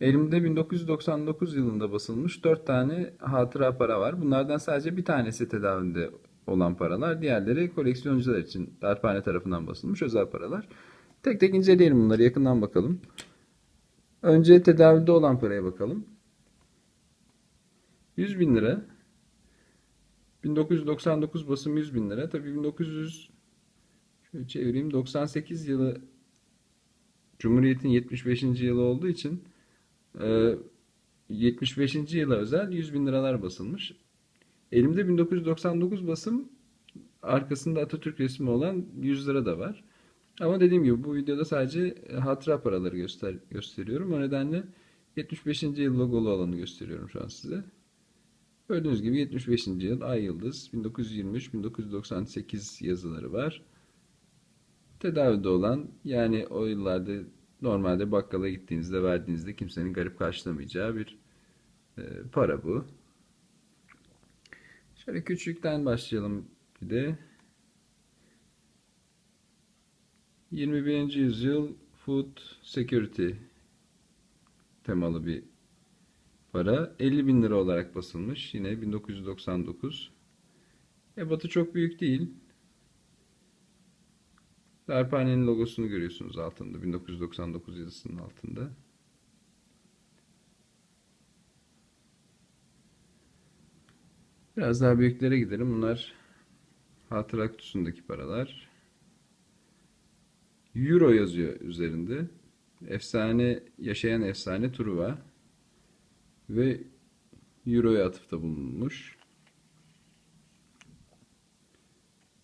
Elimde 1999 yılında basılmış 4 tane hatıra para var. Bunlardan sadece bir tanesi tedavülde olan paralar. Diğerleri koleksiyoncular için darphane tarafından basılmış özel paralar. Tek tek inceleyelim bunları yakından bakalım. Önce tedavülde olan paraya bakalım. 100 bin lira. 1999 basım 100 bin lira. Tabii 1900 şöyle çevireyim 98 yılı Cumhuriyet'in 75. yılı olduğu için 75. yıla özel 100 bin liralar basılmış. Elimde 1999 basım arkasında Atatürk resmi olan 100 lira da var. Ama dediğim gibi bu videoda sadece hatıra paraları göster gösteriyorum. O nedenle 75. yıl logolu olanı gösteriyorum şu an size. Gördüğünüz gibi 75. yıl Ay Yıldız 1923-1998 yazıları var. Tedavide olan yani o yıllarda normalde bakkala gittiğinizde verdiğinizde kimsenin garip karşılamayacağı bir e, para bu. Şöyle küçükten başlayalım bir de. 21. yüzyıl Food Security temalı bir para. 50 bin lira olarak basılmış. Yine 1999. Ebatı çok büyük değil. Darphane'nin logosunu görüyorsunuz altında. 1999 yazısının altında. Biraz daha büyüklere gidelim. Bunlar hatıra kutusundaki paralar. Euro yazıyor üzerinde. Efsane, yaşayan efsane Truva. Ve Euro'ya atıfta bulunmuş.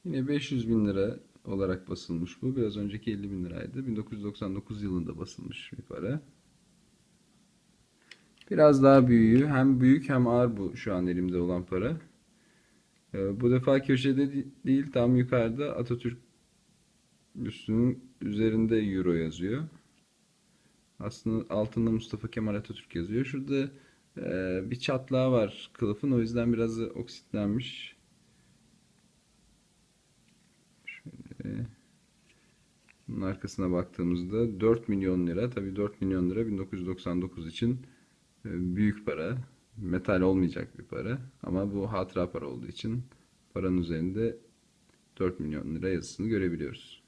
Yine 500 bin lira olarak basılmış bu. Biraz önceki 50 bin liraydı. 1999 yılında basılmış bir para. Biraz daha büyüğü. Hem büyük hem ağır bu şu an elimde olan para. Ee, Bu defa köşede de- değil tam yukarıda Atatürk üstünün üzerinde Euro yazıyor. Aslında altında Mustafa Kemal Atatürk yazıyor. Şurada e, bir çatlağı var kılıfın. O yüzden biraz oksitlenmiş. Arkasına baktığımızda 4 milyon lira. Tabii 4 milyon lira 1999 için e, büyük para. Metal olmayacak bir para. Ama bu hatıra para olduğu için paranın üzerinde 4 milyon lira yazısını görebiliyoruz.